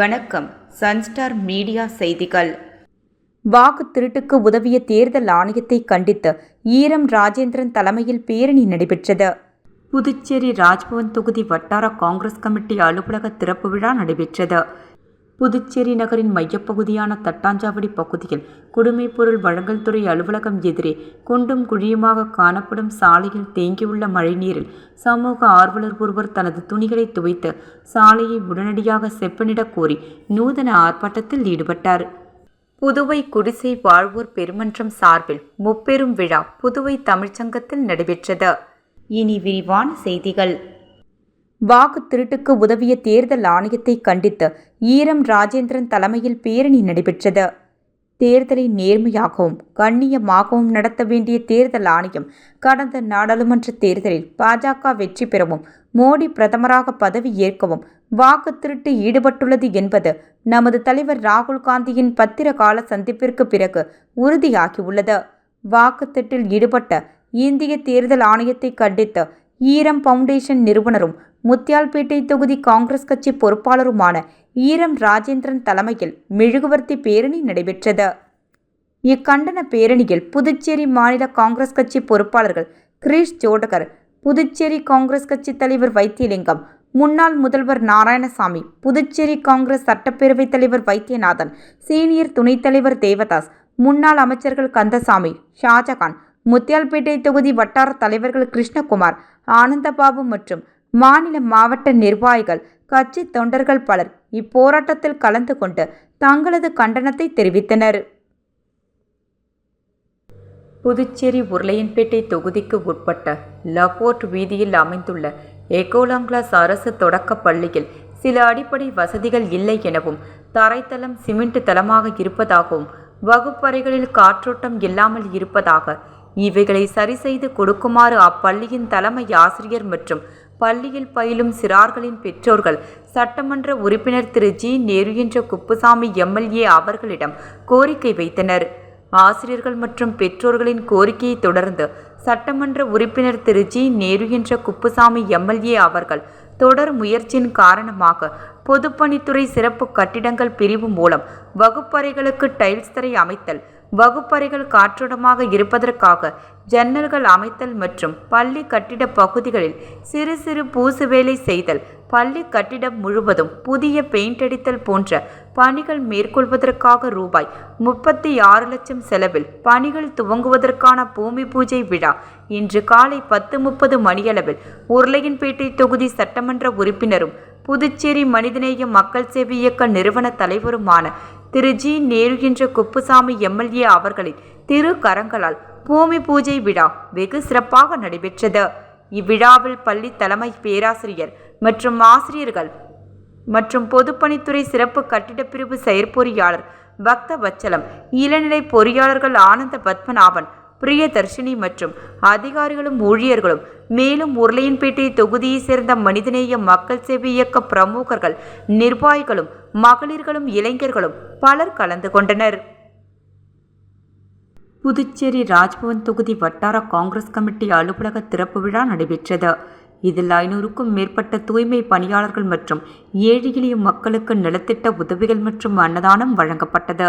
வணக்கம். Sunstar media செய்திகள். வாக்கு திருட்டுக்கு உதவிய தேர்தல் ஆணையத்தை கண்டித்து ஈரம் ராஜேந்திரன் தலைமையில் பேரணி நடைபெற்றது. புதுச்சேரி ராஜ்பவன் தொகுதி வட்டார காங்கிரஸ் கமிட்டி அலுவலக திறப்பு விழா நடைபெற்றது. புதுச்சேரி நகரின் மையப்பகுதியான தட்டாஞ்சாவடி பகுதியில் குடிமைப் பொருள் வழங்கல் துறை அலுவலகம் எதிரே குண்டும் குழியுமாக காணப்படும் சாலையில் தேங்கியுள்ள மழைநீரில் சமூக ஆர்வலர் ஒருவர் தனது துணிகளை துவைத்து சாலையை உடனடியாக செப்பனிடக் கோரி நூதன ஆர்ப்பாட்டத்தில் ஈடுபட்டார். புதுவை குடிசை வாழ்வோர் பெருமன்றம் சார்பில் முப்பெரும் விழா புதுவை தமிழ்ச்சங்கத்தில் நடைபெற்றது. இனி விரிவான செய்திகள். வாக்கு திருட்டுக்கு உதவிய தேர்தல் ஆணையத்தை கண்டித்து ஈரம் ராஜேந்திரன் தலைமையில் பேரணி நடைபெற்றது. தேர்தலை நேர்மையாகவும் கண்ணியமாகவும் நடத்த வேண்டிய தேர்தல் ஆணையம் கடந்த நாடாளுமன்ற தேர்தலில் பாஜக வெற்றி பெறவும் மோடி பிரதமராக பதவி ஏற்கவும் வாக்கு திருட்டு ஈடுபட்டுள்ளது என்பது நமது தலைவர் ராகுல் காந்தியின் பத்திரகால சந்திப்பிற்கு பிறகு உறுதியாகியுள்ளது. வாக்குத்திட்டில் ஈடுபட்ட இந்திய தேர்தல் ஆணையத்தை கண்டித்து ஈரம் பவுண்டேஷன் நிறுவனரும் முத்தியால்பேட்டை தொகுதி காங்கிரஸ் கட்சி பொறுப்பாளருமான ஈரம் ராஜேந்திரன் தலைமையில் மெழுகுவர்த்தி பேரணி நடைபெற்றது. இக்கண்டன பேரணியில் புதுச்சேரி மாநில காங்கிரஸ் கட்சி பொறுப்பாளர்கள் கிரீஷ் ஜோடகர் புதுச்சேரி காங்கிரஸ் கட்சி தலைவர் வைத்தியலிங்கம் முன்னாள் முதல்வர் நாராயணசாமி புதுச்சேரி காங்கிரஸ் சட்டப்பேரவைத் தலைவர் வைத்தியநாதன் சீனியர் துணைத் தலைவர் தேவதாஸ் முன்னாள் அமைச்சர்கள் கந்தசாமி ஷாஜகான் முத்தியால்பேட்டை தொகுதி வட்டார தலைவர்கள் கிருஷ்ணகுமார் ஆனந்தபாபு மற்றும் மாநில மாவட்ட நிர்வாகிகள் கட்சி தொண்டர்கள் பலர் இப்போராட்டத்தில் கலந்து கொண்டு தங்களது கண்டனத்தை தெரிவித்தனர். புதுச்சேரி உருளையன்பேட்டை தொகுதிக்கு உட்பட்ட லபோர்ட் வீதியில் அமைந்துள்ள எகோலாங்கிளாஸ் அரசு தொடக்கப் பள்ளியில் சில அடிப்படை வசதிகள் இல்லை எனவும் தரைத்தளம் சிமெண்ட் தளமாக இருப்பதாகவும் வகுப்பறைகளில் காற்றோட்டம் இல்லாமல் இருப்பதாக இவைகளை சரி செய்து கொடுக்குமாறு அப்பள்ளியின் தலைமை ஆசிரியர் மற்றும் பள்ளியில் பயிலும் சிறார்களின் பெற்றோர்கள் சட்டமன்ற உறுப்பினர் திரு. ஜி. நேரு என்ற குப்புசாமி எம்எல்ஏ அவர்களிடம் கோரிக்கை வைத்தனர். ஆசிரியர்கள் மற்றும் பெற்றோர்களின் கோரிக்கையை தொடர்ந்து சட்டமன்ற உறுப்பினர் திரு. ஜி. நேரு என்ற குப்புசாமி எம்எல்ஏ அவர்கள் தொடர் முயற்சியின் காரணமாக பொதுப்பணித்துறை சிறப்பு கட்டிடங்கள் பிரிவு மூலம் வகுப்பறைகளுக்கு டைல்ஸ் தரை அமைத்தல் வகுப்பறைகள் காற்றோட்டமாக இருப்பதற்காக ஜன்னல்கள் அமைத்தல் மற்றும் பள்ளி கட்டிட பகுதிகளில் சிறு சிறு பூசு வேலை செய்தல் பள்ளி கட்டிடம் முழுவதும் புதிய பெயிண்ட் அடித்தல் போன்ற பணிகள் மேற்கொள்வதற்காக ரூபாய் முப்பத்தி ஆறு லட்சம் செலவில் பணிகள் துவங்குவதற்கான பூமி பூஜை விழா இன்று காலை பத்து முப்பது மணியளவில் உருளையன்பேட்டை தொகுதி சட்டமன்ற உறுப்பினரும் புதுச்சேரி மனிதநேய மக்கள் சேவை இயக்க நிறுவன தலைவருமான திரு ஜி. நேருகின்ற குப்புசாமி எம்எல்ஏ அவர்களின் திரு கரங்களால் பூமி பூஜை விழா வெகு சிறப்பாக நடைபெற்றது. இவ்விழாவில் பள்ளி தலைமை பேராசிரியர் மற்றும் ஆசிரியர்கள் மற்றும் பொதுப்பணித்துறை சிறப்பு கட்டிடப்பிரிவு செயற்பொறியாளர் பக்த வச்சலம் இளநிலை பொறியாளர்கள் ஆனந்த பத்மநாபன் பிரியதர்ஷினி மற்றும் அதிகாரிகளும் ஊழியர்களும் மேலும் உருளையன்பேட்டை தொகுதியைச் சேர்ந்த மனிதநேய மக்கள் சேவை இயக்க பிரமுகர்கள் நிர்வாகிகளும் மகளிர்களும் இளைஞர்களும் பலர் கலந்து கொண்டனர். புதுச்சேரி ராஜ்பவன் தொகுதி வட்டார காங்கிரஸ் கமிட்டி அலுவலக திறப்பு விழா நடைபெற்றது. இதில் ஐநூறுக்கும் மேற்பட்ட தூய்மை பணியாளர்கள் மற்றும் ஏழை எளிய மக்களுக்கு நலத்திட்ட உதவிகள் மற்றும் அன்னதானம் வழங்கப்பட்டது.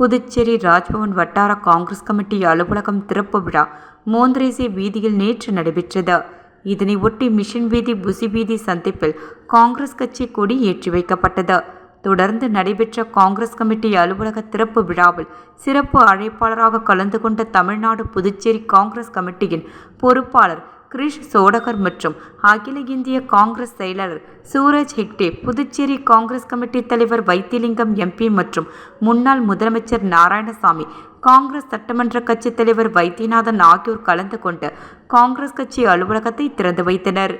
புதுச்சேரி ராஜ்பவன் வட்டார காங்கிரஸ் கமிட்டி அலுவலகம் திறப்பு விழா மோந்திரேசி வீதியில் நேற்று நடைபெற்றது. இதனை ஒட்டி மிஷன் வீதி புசி வீதி சந்திப்பில் காங்கிரஸ் கட்சி கொடி ஏற்றி வைக்கப்பட்டது. தொடர்ந்து நடைபெற்ற காங்கிரஸ் கமிட்டி அலுவலக திறப்பு விழாவில் சிறப்பு அழைப்பாளராக கலந்து கொண்ட தமிழ்நாடு புதுச்சேரி காங்கிரஸ் கமிட்டியின் பொறுப்பாளர் கிரிஷ் சோடகர் மற்றும் அகில இந்திய காங்கிரஸ் செயலாளர் சூரஜ் ஹெக்டே புதுச்சேரி காங்கிரஸ் கமிட்டி தலைவர் வைத்திலிங்கம் எம்பி மற்றும் முன்னாள் முதலமைச்சர் நாராயணசாமி காங்கிரஸ் சட்டமன்ற கட்சித் தலைவர் வைத்தியநாதன் ஆகியோர் கலந்து கொண்டு காங்கிரஸ் கட்சி அலுவலகத்தை திறந்து வைத்தனர்.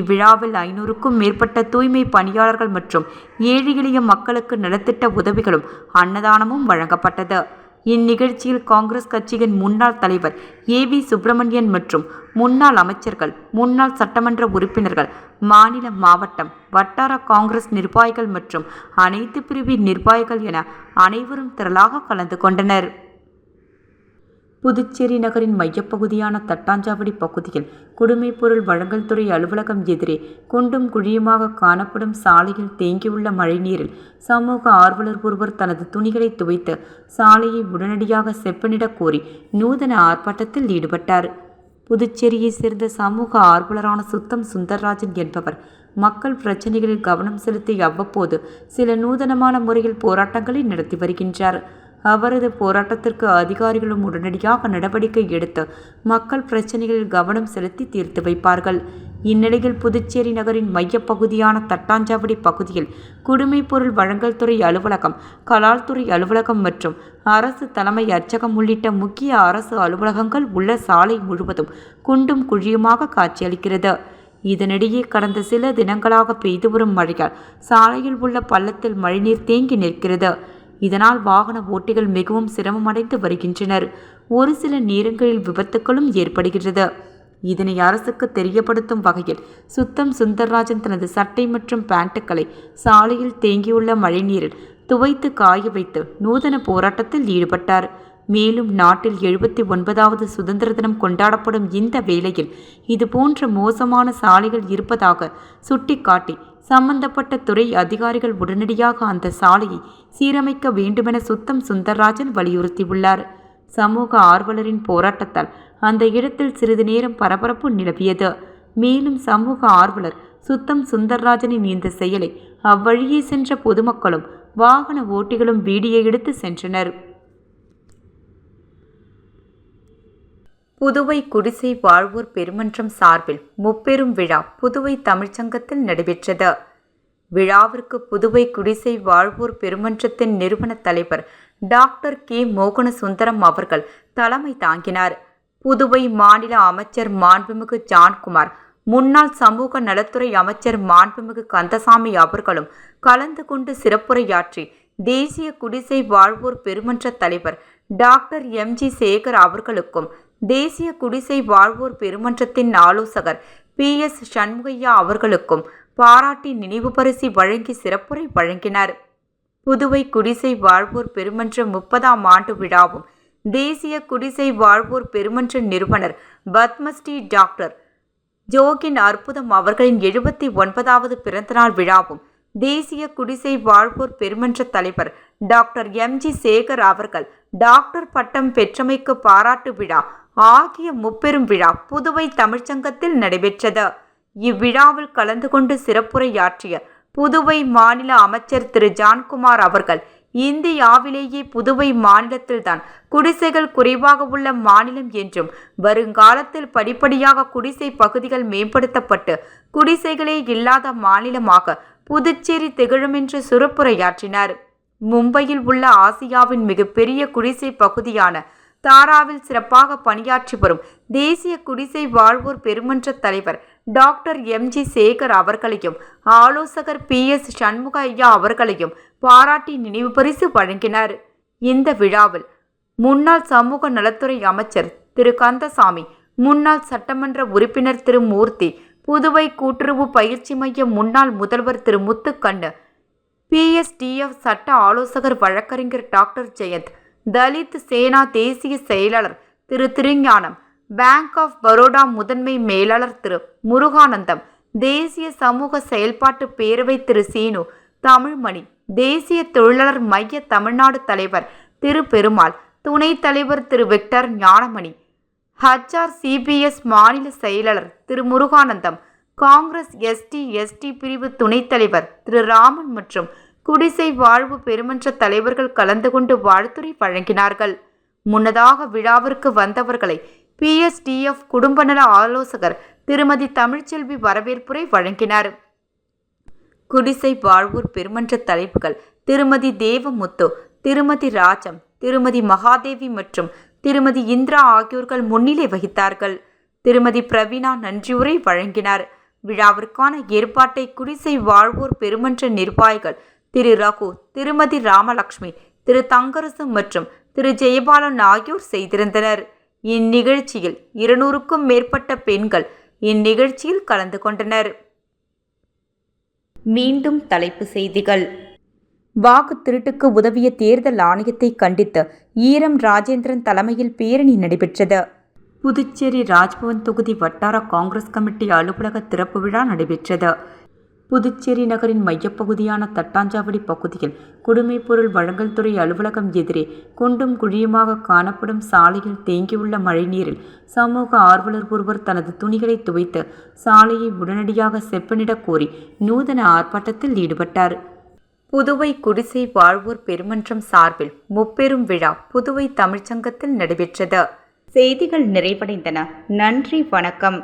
இவ்விழாவில் ஐநூறுக்கும் மேற்பட்ட தூய்மை பணியாளர்கள் மற்றும் ஏழை எளிய மக்களுக்கு நலத்திட்ட உதவிகளும் அன்னதானமும் வழங்கப்பட்டது. இந்நிகழ்ச்சியில் காங்கிரஸ் கட்சியின் முன்னாள் தலைவர் ஏ வி சுப்பிரமணியன் மற்றும் முன்னாள் அமைச்சர்கள் முன்னாள் சட்டமன்ற உறுப்பினர்கள் மாநில மாவட்டம் வட்டார காங்கிரஸ் நிர்வாகிகள் மற்றும் அனைத்து பிரிவின் நிர்வாகிகள் என அனைவரும் திரளாக கலந்து கொண்டனர். புதுச்சேரி நகரின் மையப்பகுதியான தட்டாஞ்சாவடி பகுதியில் குடிமைப் பொருள் வழங்கல் துறை அலுவலகம் எதிரே குண்டும் குழியுமாக காணப்படும் சாலையில் தேங்கியுள்ள மழைநீரில் சமூக ஆர்வலர் ஒருவர் தனது துணிகளை துவைத்து சாலையை உடனடியாக செப்பனிடக் கோரி நூதன ஆர்ப்பாட்டத்தில் ஈடுபட்டார். புதுச்சேரியை சேர்ந்த சமூக ஆர்வலரான சுத்தம் சுந்தர்ராஜன் என்பவர் மக்கள் பிரச்சனைகளில் கவனம் செலுத்தி அவ்வப்போது சில நூதனமான முறையில் போராட்டங்களை நடத்தி வருகின்றார். அவரது போராட்டத்திற்கு அதிகாரிகளும் உடனடியாக நடவடிக்கை எடுத்து மக்கள் பிரச்சனைகளில் கவனம் செலுத்தி தீர்த்து வைப்பார்கள். இந்நிலையில் புதுச்சேரி நகரின் மையப்பகுதியான தட்டாஞ்சாவடி பகுதியில் குடிமைப் பொருள் வழங்கல் துறை அலுவலகம் கலால்துறை அலுவலகம் மற்றும் அரசு தலைமை அச்சகம் உள்ளிட்ட முக்கிய அரசு அலுவலகங்கள் உள்ள சாலை முழுவதும் குண்டும் குழியுமாக காட்சியளிக்கிறது. இதனிடையே கடந்த சில தினங்களாக பெய்து வரும் மழையால் சாலையில் உள்ள பள்ளத்தில் மழைநீர் தேங்கி நிற்கிறது. இதனால் வாகன ஓட்டிகள் மிகவும் சிரமமடைந்து வருகின்றனர். ஒரு சில நேரங்களில் விபத்துகளும் ஏற்படுகிறது இதனை அரசுக்கு தெரியப்படுத்தும் வகையில் சுத்தம் சுந்தர்ராஜன் தனது சட்டை மற்றும் பேண்ட்டுகளை சாலையில் தேங்கியுள்ள மழைநீரில் துவைத்து காய வைத்து நூதன போராட்டத்தில் ஈடுபட்டார். மேலும் நாட்டில் எழுபத்தி ஒன்பதாவது சுதந்திர தினம் கொண்டாடப்படும் இந்த வேளையில் இதுபோன்ற மோசமான சாலைகள் இருப்பதாக சுட்டிக்காட்டி சம்பந்தப்பட்ட துறை அதிகாரிகள் உடனடியாக அந்த சாலையை சீரமைக்க வேண்டுமென சுத்தம் சுந்தர்ராஜன் வலியுறுத்தியுள்ளார். சமூக ஆர்வலரின் போராட்டத்தால் அந்த இடத்தில் சிறிது நேரம் பரபரப்பு நிலவியது. மேலும் சமூக ஆர்வலர் சுத்தம் சுந்தர்ராஜனின் இந்த செயலை அவ்வழியே சென்ற பொதுமக்களும் வாகன ஓட்டிகளும் வீடியோ எடுத்து சென்றனர். புதுவை குடிசை வாழ்வோர் பெருமன்றம் சார்பில் முப்பெரும் விழா புதுவை தமிழ்ச்சங்கத்தில் நடைபெற்றது. விழாவிற்கு புதுவை குடிசை வாழ்வோர் பெருமன்றத்தின் நிறுவன தலைவர் டாக்டர் கே. மோகன சுந்தரம் அவர்கள் தலைமை தாங்கினார். புதுவை மாநில அமைச்சர் மாண்புமிகு ஜான்குமார் முன்னாள் சமூக நலத்துறை அமைச்சர் மாண்புமிகு கந்தசாமி அவர்களும் கலந்து கொண்டு சிறப்புரையாற்றி தேசிய குடிசை வாழ்வோர் பெருமன்ற தலைவர் டாக்டர் எம். ஜி. சேகர் அவர்களுக்கும் தேசிய குடிசை வாழ்வோர் பெருமன்றத்தின் ஆலோசகர் பி எஸ் சண்முகையா அவர்களுக்கும் பாராட்டி நினைவு பரிசு வழங்கி சிறப்புரை வழங்கினார். புதுவை குடிசை வாழ்வோர் பெருமன்ற முப்பதாம் ஆண்டு விழாவும் தேசிய குடிசை வாழ்வோர் பெருமன்ற நிறுவனர் பத்மஸ்ரீ டாக்டர் ஜோகின் அற்புதம் அவர்களின் எழுபத்தி ஒன்பதாவது பிறந்தநாள் விழாவும் தேசிய குடிசை வாழ்வோர் பெருமன்ற தலைவர் டாக்டர் எம் ஜி சேகர் அவர்கள் டாக்டர் பட்டம் பெற்றமைக்கு பாராட்டு விழா ஆகிய முப்பெரும் விழா புதுவை தமிழ்ச்சங்கத்தில் நடைபெற்றது. இவ்விழாவில் கலந்து கொண்டு சிறப்புரையாற்றிய புதுவை மாநில அமைச்சர் திரு. ஜான்குமார் அவர்கள் இந்தியாவிலேயே புதுவை மாநிலத்தில்தான் குடிசைகள் குறைவாக உள்ள மாநிலம் என்றும் வருங்காலத்தில் படிப்படியாக குடிசை பகுதிகள் மேம்படுத்தப்பட்டு குடிசைகளே இல்லாத மாநிலமாக புதுச்சேரி திகழும் என்று சிறப்புரையாற்றினார். மும்பையில் உள்ள ஆசியாவின் மிகப்பெரிய குடிசை பகுதியான தாராவில் சிறப்பாக பணியாற்றி வரும் தேசிய குடிசை வாழ்வோர் பெருமன்ற தலைவர் டாக்டர் எம்ஜி சேகர் அவர்களையும் ஆலோசகர் பி. எஸ். சண்முக ஐயா அவர்களையும் பாராட்டி நினைவு பரிசு வழங்கினார். இந்த விழாவில் முன்னாள் சமூக நலத்துறை அமைச்சர் திரு. கந்தசாமி முன்னாள் சட்டமன்ற உறுப்பினர் திரு. மூர்த்தி புதுவை கூட்டுறவு பயிற்சி மைய முன்னாள் முதல்வர் திரு. முத்துக்கண்ணு பிஎஸ்டிஎஃப் சட்ட ஆலோசகர் வழக்கறிஞர் டாக்டர் ஜெயந்த் தலித் சேனா தேசிய செயலாளர் திரு திருஞானம் பேங்க் ஆஃப் பரோடா முதன்மை மேலாளர் திரு முருகானந்தம் தேசிய சமூக செயல்பாட்டு பேரவை திரு சீனு தமிழ்மணி தேசிய தொழிலாளர் மைய தமிழ்நாடு தலைவர் திரு பெருமாள் துணைத் தலைவர் Thiru Victor Gnanamani HR CBS மாநில செயலாளர் Thiru Muruganandam Congress ST ST பிரிவு துணைத் தலைவர் திரு ராமன் மற்றும் குடிசை வாழ்வு பெருமன்ற தலைவர்கள் கலந்து கொண்டு வாழ்த்துறை வழங்கினார்கள். முன்னதாக விழாவிற்கு வந்தவர்களை பிஎஸ்டிஎஃப் குடும்ப நல ஆலோசகர் திருமதி தமிழ்ச்செல்வி வரவேற்புரை வழங்கினார். குடிசை வாழ்வூர் பெருமன்ற தலைப்புகள் திருமதி தேவமுத்து திருமதி ராஜம் திருமதி மகாதேவி மற்றும் திருமதி இந்திரா ஆகியோர்கள் முன்னிலை வகித்தார்கள். திருமதி பிரவீனா நன்றியுரை வழங்கினார். விழாவிற்கான ஏற்பாட்டை குடிசை வாழ்வோர் பெருமன்ற நிர்வாகிகள் திரு ரகு திருமதி ராமலக்ஷ்மி திரு தங்கரசு மற்றும் திரு ஜெயபாலன் ஆகியோர் செய்திருந்தனர். இந்நிகழ்ச்சியில் இருநூறுக்கும் மேற்பட்ட பெண்கள் இந்நிகழ்ச்சியில் கலந்து கொண்டனர். மீண்டும் தலைப்பு செய்திகள். வாக்கு திருட்டுக்கு உதவிய தேர்தல் ஆணையத்தை கண்டித்து ஈரம் ராஜேந்திரன் தலைமையில் பேரணி நடைபெற்றது. புதுச்சேரி ராஜ்பவன் தொகுதி வட்டார காங்கிரஸ் கமிட்டி அலுவலக திறப்பு விழா நடைபெற்றது. புதுச்சேரி நகரின் மையப்பகுதியான தட்டாஞ்சாவடி பகுதியில் குடிமைப்பொருள் வழங்கல் துறை அலுவலகம் எதிரே குண்டும் குழியுமாக காணப்படும் சாலையில் தேங்கியுள்ள மழைநீரில் சமூக ஆர்வலர் ஒருவர் தனது துணிகளை துவைத்து சாலையை உடனடியாக செப்பனிடக் கோரி நூதன ஆர்ப்பாட்டத்தில் ஈடுபட்டார். புதுவை குடிசை வாழ்வோர் பெருமன்றம் சார்பில் முப்பெரும் விழா புதுவை தமிழ்ச்சங்கத்தில் நடைபெற்றது. செய்திகள் நிறைவடைந்தன. நன்றி வணக்கம்.